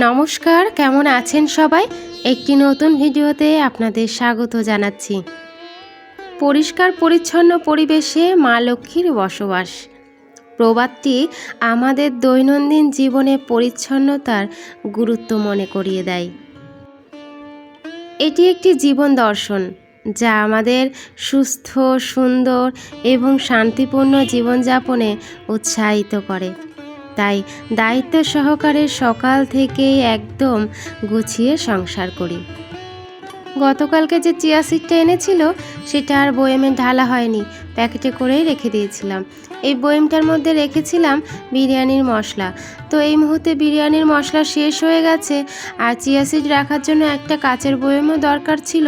নমস্কার, কেমন আছেন সবাই? একটি নতুন ভিডিওতে আপনাদের স্বাগত জানাচ্ছি। পরিষ্কার পরিচ্ছন্ন পরিবেশে মা লক্ষ্মীর বসবাস। প্রবাদটি আমাদের দৈনন্দিন জীবনে পরিচ্ছন্নতার গুরুত্ব মনে করিয়ে দেয়। এটি একটি জীবন দর্শন, যা আমাদের সুস্থ, সুন্দর এবং শান্তিপূর্ণ জীবনযাপনে উৎসাহিত করে। তাই দায়িত্ব সহকারে সকাল থেকেই একদম গুছিয়ে সংসার করি। গতকালকে যে চিয়া সিডটা এনেছিল, সেটা আর বয়েমে ঢালা হয়নি। প্যাকেটে করেই রেখে দিয়েছিলাম। এই বয়েমটার মধ্যে রেখেছিলাম বিরিয়ানির মশলা। তো এই মুহূর্তে বিরিয়ানির মশলা শেষ হয়ে গেছে, আর চিয়া সিড রাখার জন্য একটা কাচের বয়েমও দরকার ছিল।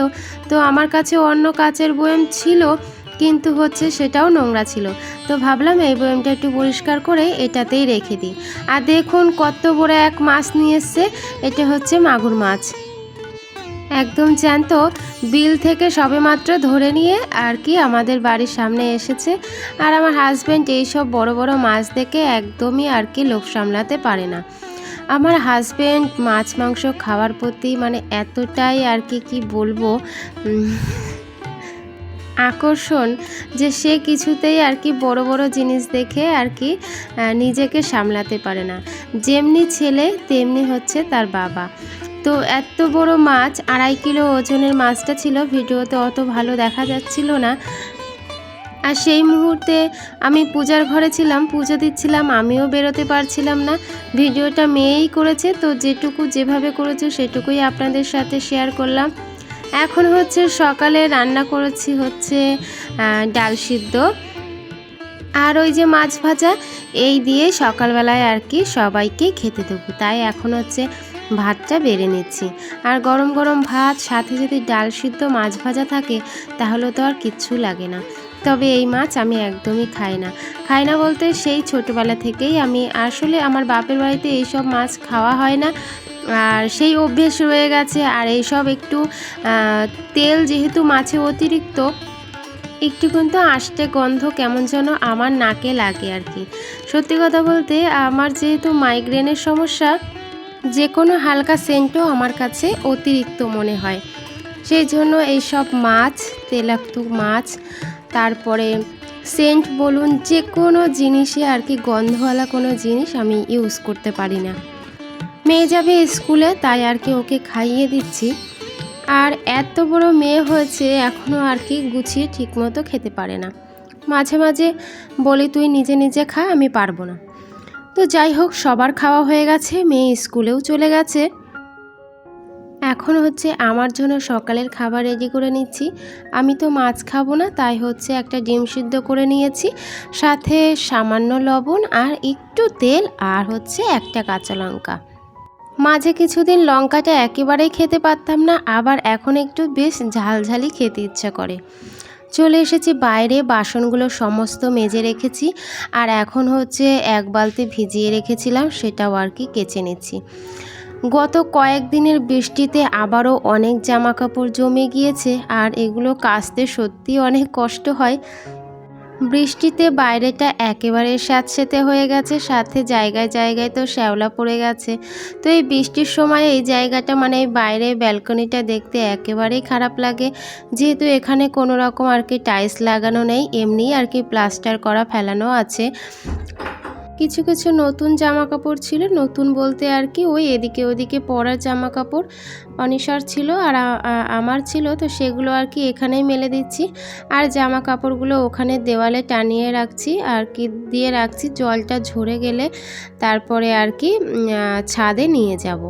তো আমার কাছে অন্য কাচের বয়েম ছিল কিন্তু হচ্ছে সেটাও নোংরা ছিল। তো ভাবলাম এই বয়ামটা একটু পরিষ্কার করে এটাতেই রেখে দিই। আর দেখুন কত বড় এক মাছ নিয়ে এসছে, এটা হচ্ছে মাগুর মাছ। একদম জ্যান্ত, বিল থেকে সবেমাত্র ধরে নিয়ে আর কি আমাদের বাড়ির সামনে এসেছে। আর আমার হাজব্যান্ড এইসব বড় বড় মাছ দেখে একদমই আর কি লোভ সামলাতে পারে না। আমার হাজব্যান্ড মাছ, মাংস খাওয়ার প্রতি মানে এতটাই আর কি কি বলব? আকর্ষণ যে সে কিছুতেই আর কি বড় বড় জিনিস দেখে আর কি নিজেকে সামলাতে পারে না। যেমনি ছেলে, তেমনি হচ্ছে তার বাবা। তো এত বড় মাছ, আড়াই কিলো ওজনের মাছটা ছিল, ভিডিওতে অত ভালো দেখা যাচ্ছিল না। আর সেই মুহূর্তে আমি পূজার ঘরে ছিলাম, পুজো দিচ্ছিলাম, আমিও বেরোতে পারছিলাম না। ভিডিওটা মেয়েই করেছে, তো যেটুকু যেভাবে করেছে সেটুকুই আপনাদের সাথে শেয়ার করলাম। এখন হচ্ছে সকালে রান্না করেছি হচ্ছে ডাল সিদ্ধ। আর ওই যে মাছ ভাজা, এই দিয়ে সকালবেলায় আর কি সবাইকে খেতে দেবো। তাই এখন হচ্ছে ভাতটা বেড়ে নিচ্ছি। আর গরম গরম ভাত, সাথে যদি ডাল সিদ্ধ, মাছ ভাজা থাকে, তাহলে তো আর কিচ্ছু লাগে না। তবে এই মাছ আমি একদমই খাই না। খাই না বলতে সেই ছোটোবেলা থেকেই আমি, আসলে আমার বাপের বাড়িতে এইসব মাছ খাওয়া হয় না। আর সেই অভ্যেস রয়ে গেছে। আর এইসব একটু তেল যেহেতু মাছে অতিরিক্ত, একটু কিন্তু আষ্টে গন্ধ কেমন যেন আমার নাকে লাগে আর কি। সত্যি কথা বলতে আমার যেহেতু মাইগ্রেনের সমস্যা যে কোনো হালকা সেন্টও আমার কাছে অতিরিক্ত মনে হয়। সেই জন্য এইসব মাছ, তেলাক্ত মাছ, তারপরে সেন্ট বলুন যে কোনো জিনিসে আর কি গন্ধওয়ালা কোনো জিনিস আমি ইউজ করতে পারি না। মেয়ে যাবে স্কুলে, তাই আর কি ওকে খাইয়ে দিচ্ছি। আর এত বড় মেয়ে হয়েছে এখনও আর কি গুছিয়ে ঠিকমতো খেতে পারে না। মাঝে মাঝে বলি, তুই নিজে নিজে খা, আমি পারব না। তো যাই হোক, সবার খাওয়া হয়ে গেছে, মেয়ে স্কুলেও চলে গেছে। এখন হচ্ছে আমার জন্য সকালের খাবার রেডি করে নিচ্ছি। আমি তো মাছ খাব না, তাই হচ্ছে একটা ডিম সিদ্ধ করে নিয়েছি। সাথে সামান্য লবণ আর একটু তেল আর হচ্ছে একটা কাঁচা লঙ্কা। মাঝে কিছুদিন লঙ্কাটা একেবারেই খেতে পারতাম না, আবার এখন একটু বেশ ঝালঝালি খেতে ইচ্ছা করে। চলে এসেছি বাইরে, বাসনগুলো সমস্ত মেজে রেখেছি, আর এখন হচ্ছে এক বালতি ভিজিয়ে রেখেছিলাম, সেটাও আর কি কেচে নিচ্ছি। গত কয়েকদিনের বৃষ্টিতে আবারও অনেক জামা কাপড় জমে গিয়েছে, আর এগুলো কাচতে সত্যি অনেক কষ্ট হয়। বৃষ্টিতে বাইরেটা একেবারে স্যাঁতস্যাঁতে হয়ে গেছে, সাথে জায়গায় জায়গায় তো শ্যাওলা পড়ে গেছে। তো এই বৃষ্টির সময় এই জায়গাটা মানে এই বাইরে ব্যালকনিটা দেখতে একেবারেই খারাপ লাগে। যেহেতু এখানে কোনো রকম আর কি টাইলস লাগানো নেই, এমনিই আর কি প্লাস্টার করা ফেলানো আছে। কিছু কিছু নতুন জামা কাপড় ছিল, নতুন বলতে আর কি ওই এদিকে ওদিকে পরার জামা কাপড় অনিশার ছিল আর আমার ছিল, তো সেগুলো আর কি এখানেই মেলে দিচ্ছি। আর জামা কাপড়গুলো ওখানে দেওয়ালে টানিয়ে রাখছি, আর কি দিয়ে রাখছি, জলটা ঝরে গেলে তারপরে আর কি ছাদে নিয়ে যাব।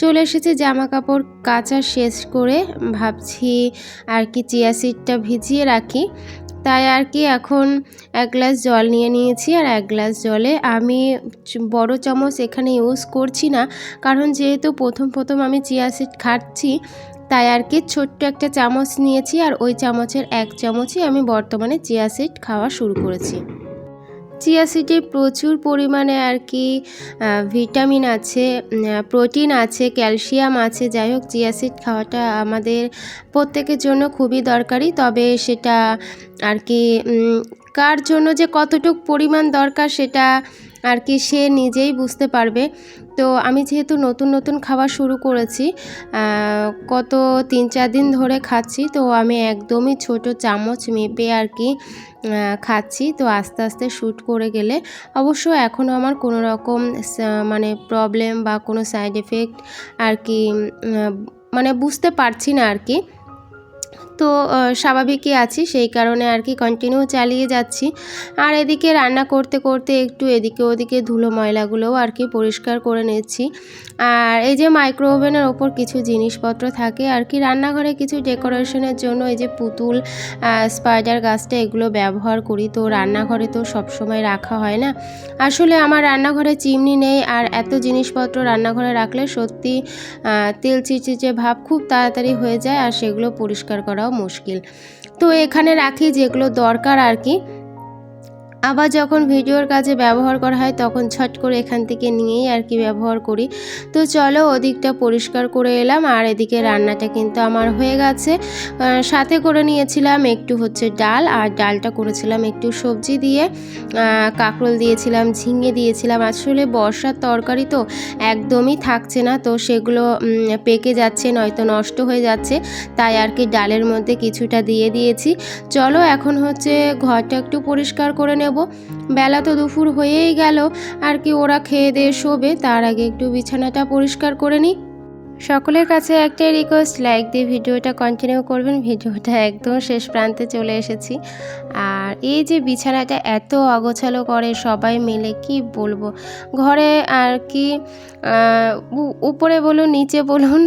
চলে এসেছে জামা কাপড় কাচা শেষ করে, ভাবছি আর কি চিয়া সিডটা ভিজিয়ে রাখি। তাই আর কি এখন এক গ্লাস জল নিয়ে নিয়েছি আর এক গ্লাস জলে আমি বড় চামচ এখানে ইউজ করছি না। কারণ যেহেতু প্রথম প্রথম আমি চিয়া সিড খাচ্ছি, তাই আর কি ছোট্ট একটা চামচ নিয়েছি আর ওই চামচের এক চামচই আমি বর্তমানে চিয়া সিড খাওয়া শুরু করেছি। চিয়া সিডে প্রচুর পরিমাণে আর কি ভিটামিন আছে প্রোটিন আছে, ক্যালসিয়াম আছে। যাই হোক, চিয়া সিড খাওয়াটা আমাদের প্রত্যেকের জন্য খুবই দরকারি। তবে সেটা আর কি কার জন্য যে কতটুক পরিমাণ দরকার সেটা আর কি সে নিজেই বুঝতে পারবে। তো আমি যেহেতু নতুন নতুন খাবার শুরু করেছি কত তিন, চার দিন ধরে খাচ্ছি, তো আমি একদমই ছোট চামচ মেপে আর কি খাচ্ছি, তো আস্তে আস্তে শ্যুট করে গেলে অবশ্য এখনও আমার কোনো রকম মানে প্রবলেম বা কোনো সাইড এফেক্ট আর কি মানে বুঝতে পারছি না আর কি। তো স্বাভাবিকই আছি। সেই কারণে আর কি কন্টিনিউ চালিয়ে যাচ্ছি। আর এদিকে রান্না করতে করতে একটু এদিকে ওদিকে ধুলো ময়লাগুলোও আর কি পরিষ্কার করে নিচ্ছি। আর এই যে মাইক্রো ওভেনের ওপর কিছু জিনিসপত্র থাকে, আর কি রান্নাঘরে কিছু ডেকোরেশনের জন্য এই যে পুতুল স্পাইডার গাছটা এগুলো ব্যবহার করি। তো রান্নাঘরে তো সব সময় রাখা হয় না। আসলে আমার রান্নাঘরে চিমনি নেই, আর এত জিনিসপত্র রান্নাঘরে রাখলে সত্যি তেল চিটচিটে ভাব খুব তাড়াতাড়ি হয়ে যায়, আর সেগুলো পরিষ্কার করাও মুশকিল। তো এখানে রাখি যেগুলো দরকার আর কি আবার যখন ভিডিওর কাজে ব্যবহার করা হয়, তখন ছট করে এখান থেকে নিয়েই আর কি ব্যবহার করি। তো চলো ওদিকটা পরিষ্কার করে এলাম, আর এদিকে রান্নাটা কিন্তু আমার হয়ে গেছে। সাথে করে নিয়েছিলাম একটু হচ্ছে ডাল, আর ডালটা করেছিলাম একটু সবজি দিয়ে। কাঁকরোল দিয়েছিলাম, ঝিঙে দিয়েছিলাম। আসলে বর্ষার তরকারি তো একদমই থাকছে না, তো সেগুলো পেকে যাচ্ছে, নয়তো নষ্ট হয়ে যাচ্ছে। তাই আর কি ডালের মধ্যে কিছুটা দিয়ে দিয়েছি। চলো এখন হচ্ছে ঘরটা একটু পরিষ্কার করে নেব। বেলা তো দুপুর হয়েই গেল, আর কি ওরা খেয়ে দিয়ে শোবে, তার আগে একটু বিছানাটা পরিষ্কার করে নিই। সকলের কাছে একটাই রিকোয়েস্ট লাইক দিয়ে ভিডিওটা কন্টিনিউ করবেন। ভিডিওটা একদম শেষ প্রান্তে চলে এসেছি। আর এই যে বিছানাটা এত অগোছালো করে সবাই মিলে, কি বলব? ঘরে আর কি উপরে বলুন, নিচে বলুন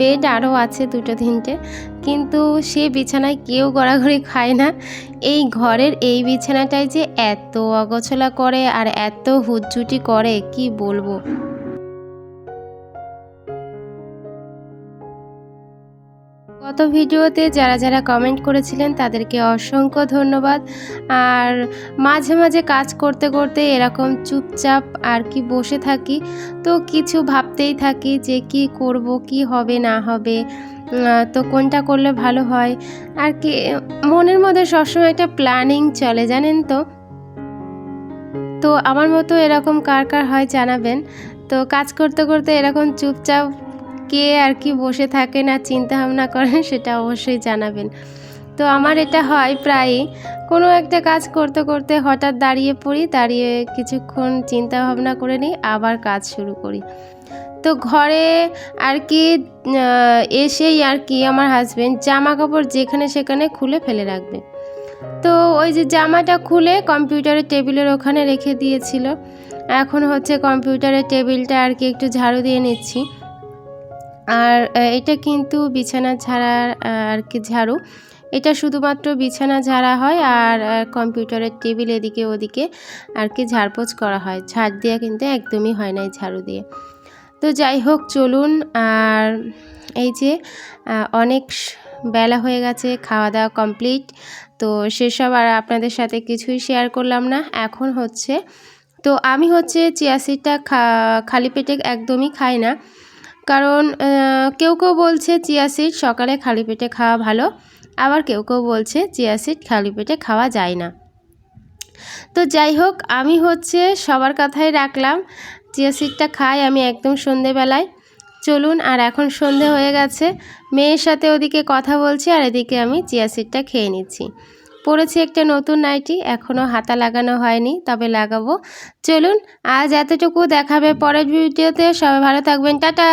বেড আরও আছে দুটো তিনটে। কিন্তু সে বিছানায় কেউ গড়াগড়ি খায় না। এই ঘরের এই বিছানাটাই যে এত অগোছলা করে আর এত হুটজুটি করে, কি বলব? গত ভিডিওতে যারা যারা কমেন্ট করেছিলেন, তাদেরকে অসংখ্য ধন্যবাদ। আর মাঝে মাঝে কাজ করতে করতে এরকম চুপচাপ আর কি বসে থাকি, তো কিছু ভাবতেই থাকি যে কি করব, কি হবে, না হবে তো কোনটা করলে ভালো হয়? আর কি, মনের মধ্যে সবসময় একটা প্ল্যানিং চলে, জানেন তো? তো আমার মতো এরকম কার কার হয় জানাবেন। তো কাজ করতে করতে এরকম চুপচাপ কে আর কি বসে থাকেন আর চিন্তা ভাবনা করেন, সেটা অবশ্যই জানাবেন। তো আমার এটা হয় প্রায়ই, কোনো একটা কাজ করতে করতে হঠাৎ দাঁড়িয়ে পড়ি, দাঁড়িয়ে কিছুক্ষণ চিন্তা ভাবনা করে নিই, আবার কাজ শুরু করি। তো ঘরে আর কি এসেই আর কি আমার হাজবেন্ড জামা কাপড় যেখানে সেখানে খুলে ফেলে রাখবে। তো ওই যে জামাটা খুলে কম্পিউটারের টেবিলের ওখানে রেখে দিয়েছিল। এখন হচ্ছে কম্পিউটারের টেবিলটা আর কি একটু ঝাড়ু দিয়ে নিচ্ছি। আর এটা কিন্তু বিছানা আহ, আর কি ঝাড়ু। এটা শুধুমাত্র বিছানা ঝাড়া হয় আর কম্পিউটারের টেবিল এদিকে ওদিকে আর কি ঝাড়পোছ করা হয়। ঝাড় দেওয়া কিন্তু একদমই হয় না ঝাড়ু দিয়ে। তো যাই হোক চলুন আর এই যে অনেক বেলা হয়ে গেছে খাওয়া দাওয়া কমপ্লিট। তো সেসব আর আপনাদের সাথে কিছুই শেয়ার করলাম না। এখন হচ্ছে তো আমি হচ্ছে চিয়া সিডটা খালি পেটে একদমই খাই না। কারণ কেউ কেউ বলছে চিয়া সিড সকালে খালি পেটে খাওয়া ভালো, আবার কেউ কেউ বলছে চিয়া সিড খালি পেটে খাওয়া যায় না। তো যাই হোক, আমি হচ্ছে সবার কথাই রাখলাম, চিয়া সিডটা খাই আমি একদম সন্ধেবেলায়। চলুন, আর এখন সন্ধে হয়ে গেছে, মেয়ের সাথে ওদিকে কথা বলছি আর এদিকে আমি চিয়া সিডটা খেয়ে নিচ্ছি। পরেছি একটা নতুন নাইটি এখনও হাতা লাগানো হয়নি, তবে লাগাবো। চলুন, আজ এতটুকু দেখাবে পরের ভিডিওতে, সবাই ভালো থাকবেন, টাটা!